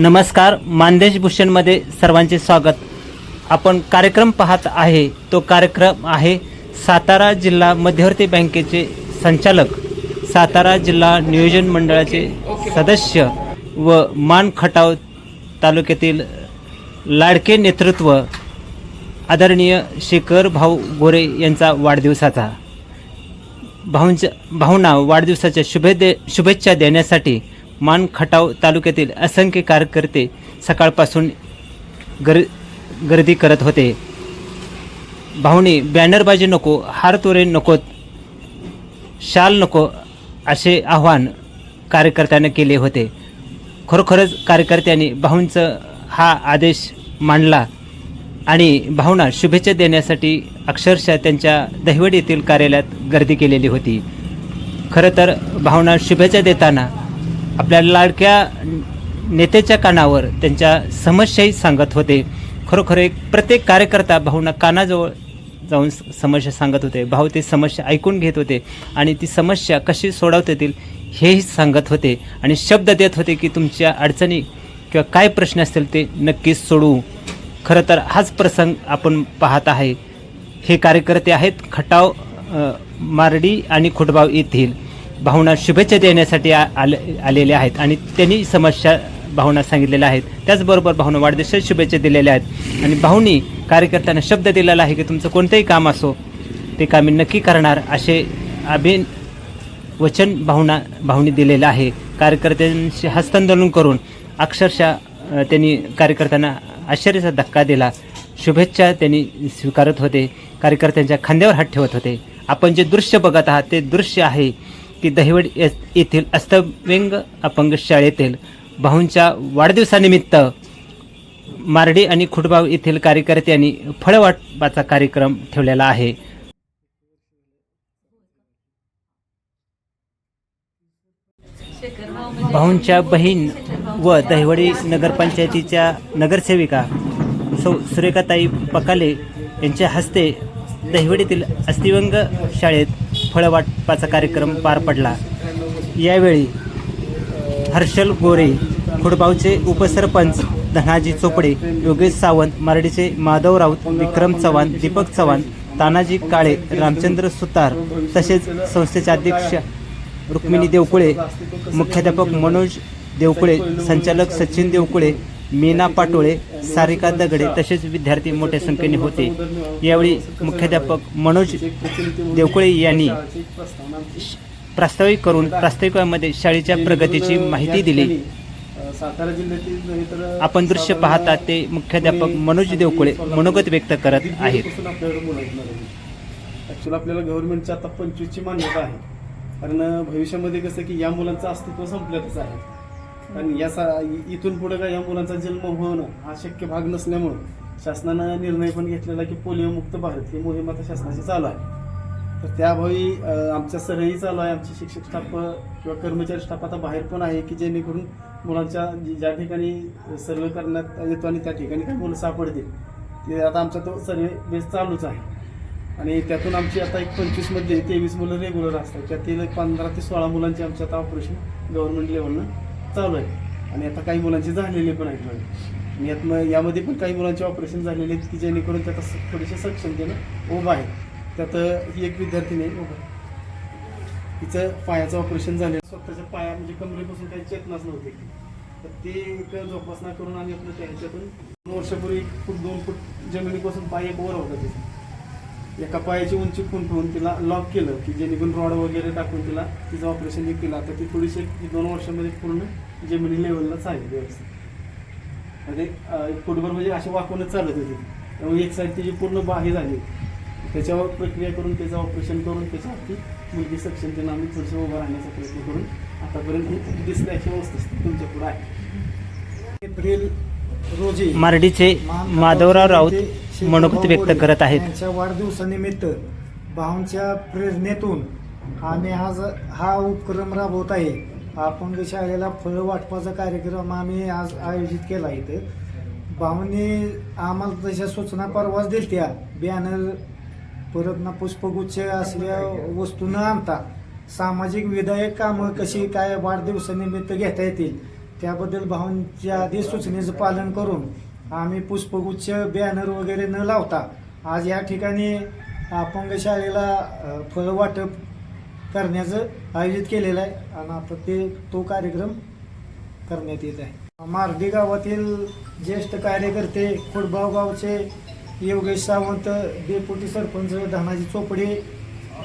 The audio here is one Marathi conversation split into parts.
नमस्कार मानदेश भूषणमध्ये सर्वांचे स्वागत. आपण कार्यक्रम पाहत आहे तो कार्यक्रम आहे सातारा जिल्हा मध्यवर्ती बँकेचे संचालक सातारा जिल्हा नियोजन मंडळाचे सदस्य व मान खटाव तालुक्यातील लाडके नेतृत्व आदरणीय शेखर भाऊ गोरे यांचा वाढदिवसाचा. भाऊंच्या भाऊंना वाढदिवसाच्या शुभे दे शुभेच्छा देण्यासाठी मान खटाव तालुक्यातील असंख्य कार्यकर्ते सकाळपासून गर गर्दी करत होते. भाऊनी बॅनरबाजी नको हार तोरे नकोत शाल नको असे आव्हान कार्यकर्त्यांना केले होते. खरोखरच कार्यकर्त्यांनी भाऊंचं हा आदेश मांडला आणि भावना शुभेच्छा देण्यासाठी अक्षरशः त्यांच्या दहिवड येथील कार्यालयात गर्दी केलेली होती. खरं तर भावना शुभेच्छा देताना आपल्या लाडक्या नेत्याच्या कानावर त्यांच्या समस्याही सांगत होते. खरोखर एक प्रत्येक कार्यकर्ता भाऊंना कानाजवळ जाऊन समस्या सांगत होते. भाऊ ते समस्या ऐकून घेत होते आणि ती समस्या कशी सोडवता येतील हेही सांगत होते आणि शब्द देत होते की तुमच्या अडचणी किंवा काय प्रश्न असतील ते नक्कीच सोडवू. खरं तर हाच प्रसंग आपण पाहत आहे. हे कार्यकर्ते आहेत खटाव मारडी आणि खुटबाव येथील. भावना शुभेच्छा देण्यासाठी आले आलेले आहेत आणि त्यांनी समस्या भावना सांगितलेल्या आहेत. त्याचबरोबर भावना वाढदिवसाच्या शुभेच्छा दिलेल्या आहेत. आणि भाऊनी कार्यकर्त्यांना शब्द दिलेला आहे की तुमचं कोणतंही काम असो ते काम मी नक्की करणार असे अभिन वचन भावना भावनी दिलेलं आहे. कार्यकर्त्यांशी हस्तांदोलन करून अक्षरशः त्यांनी कार्यकर्त्यांना आश्चर्याचा धक्का दिला. शुभेच्छा त्यांनी स्वीकारत होते. कार्यकर्त्यांच्या खांद्यावर हात ठेवत होते. आपण जे दृश्य बघत आहात ते दृश्य आहे. की दहिवड येथील अस्तव्यंग अपंग शाळेतील भाऊंच्या वाढदिवसानिमित्त मारडी आणि खुटबाव येथील कार्यकर्त्यांनी फळवाटपाचा कार्यक्रम ठेवलेला आहे. भाऊंच्या बहीण व दहिवडी नगरपंचायतीच्या नगरसेविका सौ सुरेखाताई पकाले यांच्या हस्ते दहिवडीतील अस्थिव्यंग शाळेत फळवाटपाचा कार्यक्रम पार पडला. यावेळी हर्षल गोरे खुडबावचे उपसरपंच धनाजी चोपडे योगेश सावंत मराठीचे माधव राऊत विक्रम चव्हाण दीपक चव्हाण तानाजी काळे रामचंद्र सुतार तसेच संस्थेचे अध्यक्ष रुक्मिणी देवकुळे मुख्याध्यापक मनोज देवकुळे संचालक सचिन देवकुळे मीना पाटोळे सारिका दगडे तसेच विद्यार्थी मोठ्या संख्येने होते. यावेळी मुख्याध्यापक मनोज देवकुळे यांनी प्रास्ताविक करून प्रास्ताविकामध्ये शाळेच्या प्रगतीची माहिती दिली. सातारा जिल्ह्यातील आपण दृश्य पाहता ते मुख्याध्यापक मनोज देवकुळे मनोगत व्यक्त करत आहेत. पासून ऍक्च्युअली आपल्याला गव्हर्नमेंटची आता पंचवीसची मान्यता आहे. कारण भविष्यामध्ये कसं की या मुलांचं अस्तित्व संपल्यातच आहे. कारण याचा इथून पुढे काय या मुलांचा जन्म होणं हा शक्य भाग नसल्यामुळं शासनानं निर्णय पण घेतलेला की पोलिओमुक्त भारत ही मोहीम आता शासनाची चालू आहे. तर त्याभावी आमच्या सरही चालू आहे आमचे शिक्षक स्टाफ किंवा कर्मचारी स्टाफ आता बाहेर पण आहे की जेणेकरून मुलांच्या ज्या ठिकाणी सर्वे करण्यात येतो आणि त्या ठिकाणी काही मुलं सापडतील. ते आता आमचा तो सर्वे बेस चालूच आहे. आणि त्यातून आमची आता एक पंचवीसमध्ये तेवीस मुलं रेग्युलर असतात. त्यातील एक पंधरा ते सोळा मुलांची आमची आता ऑपरेशन गव्हर्नमेंट लेवलनं चालू आहे. आणि आता काही मुलांचे झालेली पण आहेत म्हणजे आणि यातनं यामध्ये पण काही मुलांचे ऑपरेशन झालेले आहेत की जेणेकरून त्यात थोडेसे सक्षम देणं उभं आहे. त्यात ही एक विद्यार्थिनी उभं तिचं पायाचं ऑपरेशन झालं स्वतःच्या पाया म्हणजे कमरेपासून काही चेतनाच नव्हती. तर ते एक जोपासना करून आणि आपलं त्याच्यातून दोन वर्षापूर्वी एक फूट दोन फूट जमिनीपासून पाय एक वर होता तिथे एका पायाची उंची खुंटून तिला लॉक केलं की जेणेकरून रॉड वगैरे टाकून तिला तिचं ऑपरेशन जे केलं. आता ती थोडीशी एक दोन वर्षामध्ये पूर्ण जमिनी लेवलला चालेल व्यवस्थित. म्हणजे फुटभर म्हणजे अशी वाकूनच चालत होती. त्यामुळे एक साईड तिची पूर्ण बाही झाली त्याच्यावर प्रक्रिया करून त्याचं ऑपरेशन करून त्याच्यावरती मुलगी सक्षमतेनं आम्ही थोडंसं उभं राहण्याचा प्रयत्न करून आतापर्यंत ही अशी वस्तू तुमच्यापुढे आहे. एप्रिल रोजी मारडीचे माधवराव राऊत मनोगत व्यक्त करत आहेत. त्यांच्या वाढदिवसानिमित्त भाऊंच्या प्रेरणेतून आम्ही आज हा उपक्रम राबवत आहे. अपंग शाळेला फळ वाटपाचा कार्यक्रम आम्ही आज आयोजित केला इथे. भाऊंनी आम्हाला तशा सूचना परवाच दिलत्या बॅनर परत ना पुष्पगुच्छ असल्या वस्तू न आणता. सामाजिक विधायक कामं कशी काय वाढदिवसानिमित्त घेता येतील त्याबद्दल भाऊंच्या आदेश सूचनेचं पालन करून आम्ही पुष्पगुच्छ बॅनर वगैरे न लावता आज या ठिकाणी अपंग शाळेला फळं वाटप करण्याचं आयोजित केलेलं आहे. आणि आता ते तो कार्यक्रम करण्यात येत आहे. मार्दी गावातील ज्येष्ठ कार्यकर्ते खुडबाव गावचे योगेश सावंत डेप्युटी सरपंच धनाजी चोपडे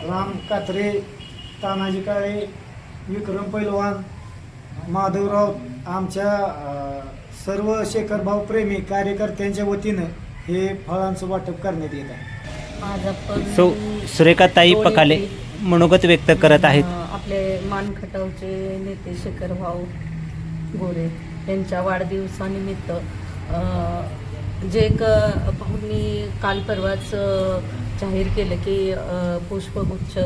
राम कात्रे तानाजी काळे विक्रम पैलवान माधवराव आमच्या सर्व शेखरभाऊ प्रेमी कार्यकर्त्यांच्या वतीनं हे फळांचं वाटप करण्यात येत आहे. आज आपण सो सुरेखाताई दोन पकाले मनोगत व्यक्त करत आहेत. अं, आपले मानखटावचे नेते शेखर भाऊ गोरे यांच्या वाढदिवसानिमित्त अं, जे एक अं, भाऊंनी काल परवाच अं, जाहीर केलं की अं, पुष्पगुच्छ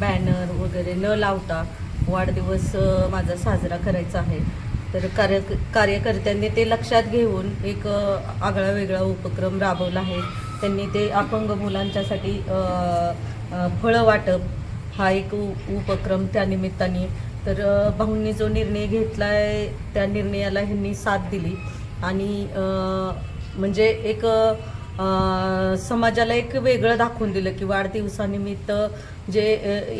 बॅनर वगैरे न लावता वाढदिवस अं, माझा साजरा करायचा आहे. तर कार्य कार्यकर्त्यांनी ते लक्षात घेऊन एक आगळा वेगळा उपक्रम राबवला आहे. त्यांनी ते अपंग मुलांच्यासाठी फळं वाटप हा एक उपक्रम त्यानिमित्ताने तर भाऊंनी जो निर्णय घेतला आहे त्या निर्णयाला ह्यांनी साथ दिली. आणि म्हणजे एक समाजाला एक वेगळं दाखवून दिलं की वाढदिवसानिमित्त जे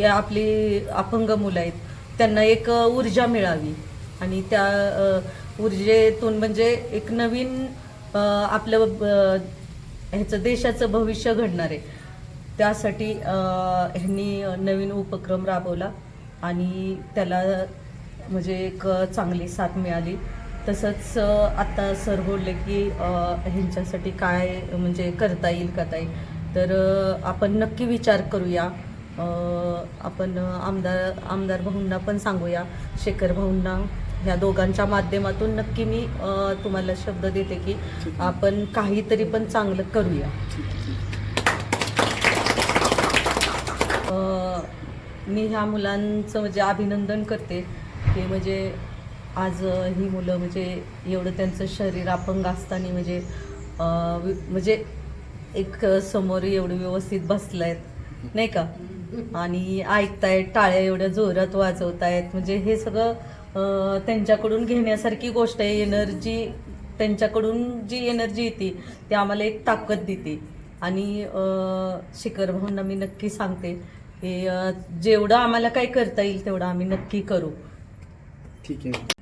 या आपली अपंग मुलं आहेत त्यांना एक ऊर्जा मिळावी. आणि त्या ऊर्जेतून म्हणजे एक नवीन आपलं ह्याचं देशाचं भविष्य घडणार आहे. त्यासाठी ह्यांनी नवीन उपक्रम राबवला आणि त्याला म्हणजे एक चांगली साथ मिळाली. तसंच आता सर बोलले की ह्यांच्यासाठी काय म्हणजे करता येईल का ताई? तर आपण नक्की विचार करूया. आपण आमदार आमदार भाऊंना पण सांगूया. शेखर भाऊंना ह्या दोघांच्या माध्यमातून नक्की मी तुम्हाला शब्द देते की आपण काहीतरी पण चांगलं करूया. मी ह्या मुलांचं म्हणजे अभिनंदन करते. की म्हणजे आज ही मुलं म्हणजे एवढं त्यांचं शरीर अपंग असताना म्हणजे म्हणजे एक समोर एवढं व्यवस्थित बसलायत नाही का? आणि ऐकतायत टाळ्या एवढ्या जोरात वाजवतायत म्हणजे हे सगळं त्यांच्याकडून घेण्यासारखी गोष्ट आहे. एनर्जी त्यांच्याकडून जी एनर्जी येते ती आम्हाला एक ताकद देते. आणि शिखर भाऊंना मी नक्की सांगते की जेवढं आम्हाला काय करता येईल तेवढं आम्ही नक्की करू. ठीक आहे.